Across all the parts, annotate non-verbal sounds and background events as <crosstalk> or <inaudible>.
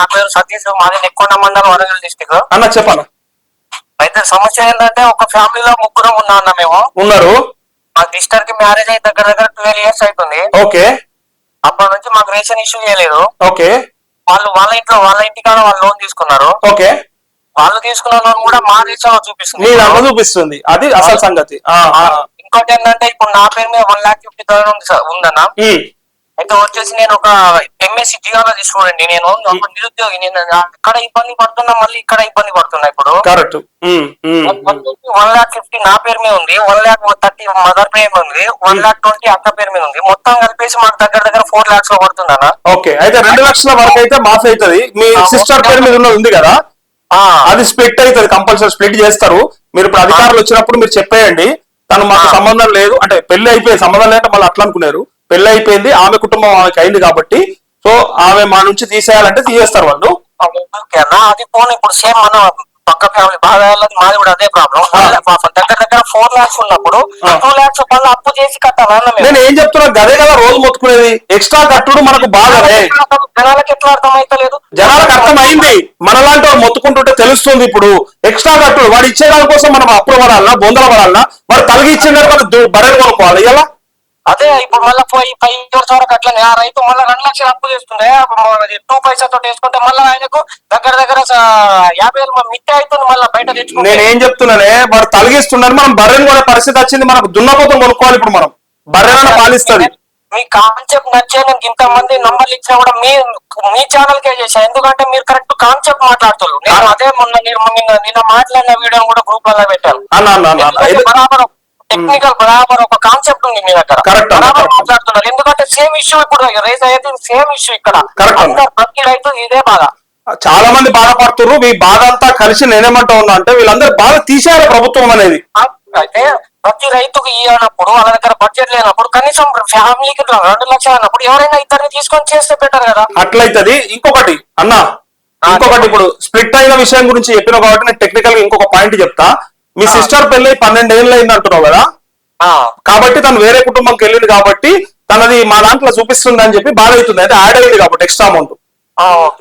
నా పేరు సతీష్ మాది నెక్కొండ మండలం వరంగల్ డిస్టిక్ అన్న చెప్పన్న అయితే సమస్య ఏంటంటే ఒక ఫ్యామిలీలో ముగ్గురం ఉన్నా అన్న మేము. ఉన్నారు. మా సిస్టర్కి మ్యారేజ్ అయి దగ్గర దగ్గర ట్వెల్వ్ ఇయర్స్ అవుతుంది ఓకే. అప్పటి నుంచి మాకు రేషన్ ఇష్యూ చేయలేదు. ఓకే. వాళ్ళు వాళ్ళ ఇంట్లో వాళ్ళ ఇంటికాడ వాళ్ళు లోన్ తీసుకున్నారు. ఓకే. వాళ్ళు తీసుకున్న లోన్ కూడా మా రేషన్లో చూపిస్తుంది. చూపిస్తుంది. అది అసలు సంగతి. ఇంకోటి ఏంటంటే ఇప్పుడు నా పేరు మీద వన్ లాక్ ఫిఫ్టీ థౌసండ్ ఉంది సార్ ఉందన్న. అయితే వచ్చేసి నేను ఒక ఎంఎస్సి జియాలజీ స్టూడెంట్ నేను ఒక నిరుద్యోగి. నేను అక్కడ ఇబ్బంది పడుతున్నా మళ్ళీ ఇక్కడ ఇబ్బంది పడుతున్నా ఇప్పుడు. కరెక్ట్. వన్ లాక్ ఫిఫ్టీ నా పేరు మీద ఉంది. వన్ లాక్ థర్టీ మదర్ పేరు మీద ఉంది. వన్ లాక్ ట్వంటీ అక్క పేరు మీద ఉంది. మొత్తం కలిపేసి మాకు దగ్గర దగ్గర ఫోర్ లాక్స్లో పడుతుందన్న. ఓకే. అయితే రెండు లక్షల వరకు అయితే మాఫ్ అవుతుంది. మీ సిస్టర్ పేరు మీద ఉన్నది ఉంది కదా? అది స్ప్లిట్ అవుతుంది కంపల్సరీ స్ప్లిట్ చేస్తారు. మీరు ఇప్పుడు అధికారులు వచ్చినప్పుడు మీరు చెప్పేయండి. తను మాకు. సంబంధం లేదు. అంటే పెళ్ళి అయిపోయింది సంబంధం లేదంటే మళ్ళీ అట్లా అనుకున్నారు. పెళ్ళి అయిపోయింది ఆమె కుటుంబం ఆమెకి అయింది కాబట్టి సో ఆమె మా నుంచి తీసేయాలంటే తీసేస్తారు వాళ్ళు. అది పోనీ ఇప్పుడు సేమ్ మన పక్క ఫ్యామిలీ బాగా మాది కూడా అదే ప్రాబ్లం. దగ్గర దగ్గర ఫోర్ లాక్స్ ఉన్నప్పుడు. టూ లాక్స్ మళ్ళీ అప్పు చేసి కట్టాలన్న నేను ఏం చెప్తున్నా గదే కదా రోజు మొత్తుకునేది. ఎక్స్ట్రా కట్టుడు మనకు బాగానే జనాలకి ఎట్లా అర్థమైతలేదు? జనాలకు అర్థమైంది. మనలాంటి వాడు మొత్తుకుంటుంటే తెలుస్తుంది ఇప్పుడు. ఎక్స్ట్రా కట్టుడు వాడు ఇచ్చే దానికోసం మనం అప్పులు పడాలన్నా బొందల పడాలన్నా వాడు తలగి ఇచ్చిన మనం బర్రెలు కొనుక్కోవాలి. ఇలా అదే ఇప్పుడు మళ్ళీ పోయి ఫైవ్ ఇయర్స్ వరకు అట్లనే. ఆ రైతు మళ్ళీ రెండు లక్షలు అప్పు చేస్తుండే. టూ పైసాతో వేసుకుంటే మళ్ళీ ఆయనకు దగ్గర దగ్గర యాభై వేలు మిత్తి అవుతుంది మళ్ళీ బయట తెచ్చుకుంటే. నేను ఏం చెప్తున్నానే వాడు తలగిస్తున్నాడు. మనం బర్రెని కొనే పరిస్థితి వచ్చింది. మనకు దున్నపోతం కొనుక్కోవాలి ఇప్పుడు మనం. బర్రెన పాలిస్తుంది మీ కాన్సెప్ట్ నచ్చే నేను ఇంత మంది నంబర్లు ఇచ్చినా కూడా మీ మీ ఛానల్ కే చేశాను ఎందుకంటే మీరు కరెక్ట్ కాన్సెప్ట్ మాట్లాడుతున్నారు. నేను అదే మొన్న నేను నిన్న మాట్లాడిన వీడియో కూడా గ్రూప్లలో పెట్టాను. బరాబర్ టెక్నికల్ బరాబర్ ఒక కాన్సెప్ట్ ఉంది మీ దగ్గర. అన్న, బరాబర్. మాట్లాడుతున్నారు ఎందుకంటే సేమ్ ఇష్యూ ఇప్పుడు రేస్ అయ్యేది సేమ్ ఇష్యూ ఇక్కడ. ప్రతి రైతు ఇదే బాధ. చాలా మంది బాధపడుతున్నారు మీ బాధ అంతా కలిసి నేనేమంటా ఉన్నా అంటే వీళ్ళందరూ బాధ తీసేయాలి ప్రభుత్వం అనేది. అయితే ప్రతి రైతుకు ఇవ్వనప్పుడు వాళ్ళ దగ్గర బడ్జెట్ లేనప్పుడు కనీసం ఫ్యామిలీకి రెండు లక్షలు అన్నప్పుడు ఎవరైనా ఇద్దరిని తీసుకొని చేస్తే బెటర్ కదా. అట్లయితది. ఇంకొకటి అన్న ఇంకొకటి ఇప్పుడు స్ప్లిట్ అయిన విషయం గురించి చెప్పిన కాబట్టి నేను టెక్నికల్గా ఇంకొక పాయింట్ చెప్తా. మీ. సిస్టర్ పెళ్ళి పన్నెండు ఏళ్ళు అయింది అంటున్నావు కదా కాబట్టి తను వేరే కుటుంబంకి వెళ్ళింది కాబట్టి తనది మా దాంట్లో చూపిస్తుంది అని చెప్పి బాధ అవుతుంది. అయితే యాడ్ అయింది కాబట్టి ఎక్స్ట్రా అమౌంట్.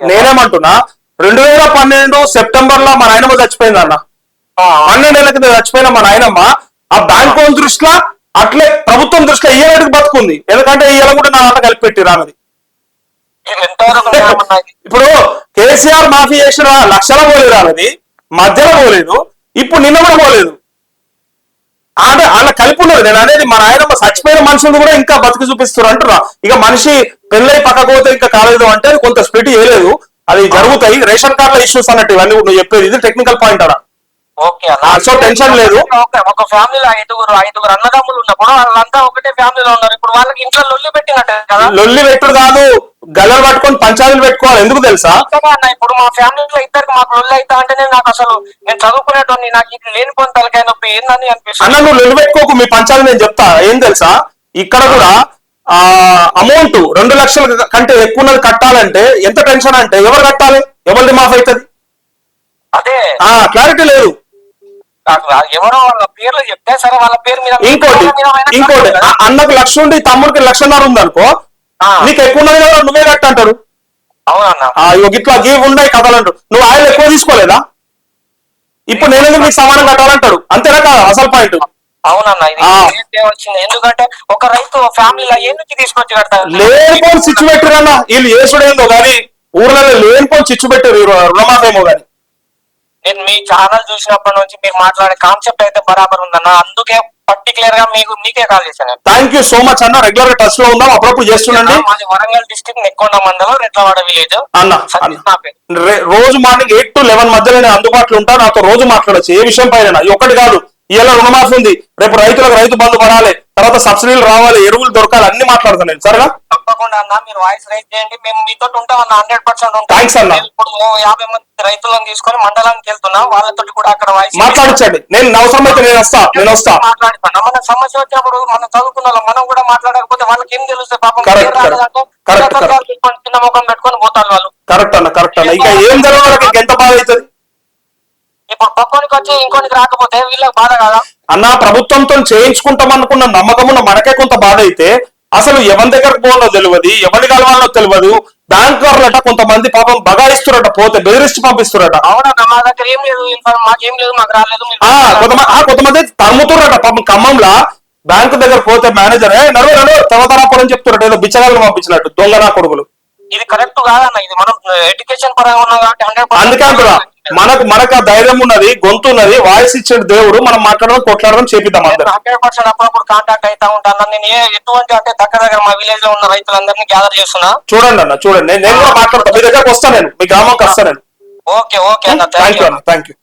నేనేమంటున్నా రెండు వేల పన్నెండు సెప్టెంబర్లో మా నాయనమ్మ చచ్చిపోయింది అన్న. పన్నెండేళ్ళ కింద చచ్చిపోయిన మా నాయనమ్మ ఆ బ్యాంక్ లోన్ దృష్టిలో అట్లే ప్రభుత్వం దృష్టిలో ఇయ్యడానికి బతుకుంది? ఎందుకంటే ఇయ్యాల కూడా నా దాంట్లో కలిపి పెట్టి రానది అన్నది? <laughs> ఇప్పుడు కేసీఆర్ మాఫీ చేసిన లక్షల పోలేదు రానది మధ్యలో పోలేదు ఇప్పుడు నిన్న కూడా పోలేదు. అంటే అలా కలిపి ఉన్నది. నేను అనేది మా నాయనమ్మ చచ్చిపోయిన మనుషులు కూడా ఇంకా బతికి చూపిస్తారు అంటున్నా. ఇక మనిషి పెళ్ళై పక్కకు పోతే ఇంకా కాలేదు అంటే కొంత స్ప్లిట్ చేయలేదు. అది జరుగుతాయి. రేషన్ కార్డుల ఇష్యూస్ అన్నట్టు ఇవన్నీ నువ్వు చెప్పేది. ఇది టెక్నికల్ పాయింట్ అలా సో టెన్షన్ లేదు. ఒక ఫ్యామిలీలో ఐదుగురు ఐదుగురు అన్నదమ్ములు ఉన్నప్పుడు వాళ్ళంతా ఒకటే ఫ్యామిలీలో ఉన్నారు. ఇప్పుడు వాళ్ళకి ఇంట్లో లొల్లి పెట్టినట్టే కదా? లొల్లి పెట్టుడు కాదు. గల్లలు పట్టుకొని పంచాయతీలు పెట్టుకోవాలి. ఎందుకు తెలుసా? అన్న ఇప్పుడు మా ఫ్యామిలీలో ఇద్దరికి మాకు లొల్లి అవుతా అంటేనే నాకు అసలు నేను చదువుకునేటోని నాకు ఇది లేనిపోయిన తలకాయ నొప్పి ఏందని అన్న అనిపిస్తుంది నువ్వు లొల్లి పెట్టుకోకు మీ పంచాయతీ నేను చెప్తా. ఏం తెలుసా? ఇక్కడ కూడా ఆ అమౌంట్ రెండు లక్షల కంటే ఎక్కువ ఉన్నది కట్టాలంటే ఎంత టెన్షన్ అంటే ఎవరు కట్టాలి? ఎవరిది మాఫ్ అవుతుంది? అదే. ఆ క్లారిటీ లేదు. ఎవరో వాళ్ళ పేర్లు చెప్తే సరే వాళ్ళ పేరు మీద ఇంకోటి ఇంకోటి అన్నకు లక్ష ఉండి తమ్ముడికి లక్షన్నర ఉంది అనుకో నీకు ఎక్కువ ఉన్నది కదా నువ్వే కట్ట అంటారు. అవునన్న. ఆ ఇగో ఇట్లా గీవ్ ఉన్నాయి కథలు అంటారు. నువ్వు ఆయన ఎక్కువ తీసుకోలేదా? ఇప్పుడు నేను నీకు సమానం కట్టాలంటాడు అంతేనా కాదు? అసలు పాయింట్. అవునన్న వచ్చింది ఎందుకంటే ఒక రైతు ఫ్యామిలీలో తీసుకొచ్చి కడతారు? లేనిపోని చిచ్చు పెట్టిరన్న వీళ్ళు చేసుడేందో కానీ ఊర్లలో లేనిపోని చిచ్చు పెట్టారు రుణమాఫేమో కానీ నేను మీ ఛానల్ చూసినప్పటి నుంచి మీరు మాట్లాడే కాన్సెప్ట్ అయితే బరాబర్ ఉందన్న. అందుకే పర్టికులర్గా మీకు మీకే కాల్ చేశాను. థ్యాంక్ యూ సో మచ్ అన్న. రెగ్యులర్గా టచ్లో ఉందాం. అప్పుడప్పుడు చేస్తుండండి. మాది వరంగల్ డిస్ట్రిక్ట్ నెక్కొండ మండలం రెట్లవాడ విలేజ్ అన్న రోజు మార్నింగ్ ఎయిట్ టు లెవెన్ మధ్యలో నేను అందుబాటులో ఉంటా. నాతో రోజు మాట్లాడచ్చు. ఏ విషయం పైన ఇది ఒక్కటి కాదు. ఇవాళ రుణమాఫీ ఉంది. రేపు రైతులకు రైతు బంధు పడాలి. తర్వాత సబ్సిడీలు రావాలి ఎరువులు దొరకాలి అన్ని మాట్లాడతాను నేను. సరేనా? తప్పకుండా అన్న మీరు వాయిస్ రైజ్ చేయండి. మేము మీతో ఉంటాం అన్న హండ్రెడ్ పర్సెంట్ ఉంటాం. అన్న. నేను ఇప్పుడు యాభై మంది రైతులను తీసుకొని మండలానికి వెళ్తున్నాం. వాళ్ళతో కూడా అక్కడ వాయిస్ మాట్లాడించండి నేను అవసరమైతే నేను వస్తా. నేను వస్తా. మాట్లాడుతాను మన సమస్య వచ్చినప్పుడు మనం చదువుకున్న మనం కూడా మాట్లాడకపోతే వాళ్ళకి ఏం తెలుస్తుంది పాపం correct, చిన్న ముఖం పెట్టుకొని పోతారు వాళ్ళు. కరెక్ట్ అన్న కరెక్ట్ అన్న. ఇంకా ఏం జరగడానికి ఇంకెంత బాధ అవుతుంది? ఇప్పుడు పక్కోనికి వచ్చి ఇంకోనికి రాకపోతే వీళ్ళకి బాధ కదా? అన్న ప్రభుత్వంతో చేయించుకుంటాం అనుకున్న నమ్మకం ఉన్న మనకే కొంత బాధ అయితే అసలు ఎవరి దగ్గరకు పోవాలో తెలియదు ఎవరిని కలవాలో తెలియదు బ్యాంకర్లట కొంతమంది పాపం బగాయిస్తురట పోతే బెదిరించి పంపిస్తురట. మా దగ్గర ఏం లేదు మాకేం లేదు మాకు రాలేదు కొంతమంది కొంతమంది తరుముతురట పాపం ఖమ్మంలా. బ్యాంకు దగ్గర పోతే మేనేజర్ ఏ నడు నడు తవతరాపని చెప్తురట ఏదో బిచ్చగాళ్ళు పంపించినట్టు దొంగ నా కొడుకులు. ఇది కరెక్ట్ కాదన్న ఇది మనం ఎడ్యుకేషన్ పరంగా ఉన్నాం కాబట్టి అందుకే అంటున్నా. మనకు మనకు ఆ ధైర్యం ఉన్నది గొంతు ఉన్నది వాయిస్ ఇచ్చిన దేవుడు మనం మాట్లాడడం కొట్లాడడం చేపిద్దాం అందరం. హండ్రెడ్ పర్సెంట్ అప్పుడప్పుడు కాంటాక్ట్ అవుతా ఉంటాను నేను ఏ ఎటువంటి అంటే దగ్గర దగ్గర మా విలేజ్లో ఉన్న రైతులందరినీ గ్యాదర్ చేస్తున్నా. చూడండి అన్న చూడండి. నేను- నేను కూడా మాట్లాడతాను మీ దగ్గరకు వస్తాను నేను. మీ గ్రామంకి వస్తాను నేను. ఓకే ఓకే అన్న. థ్యాంక్ యూ అన్న. Thank you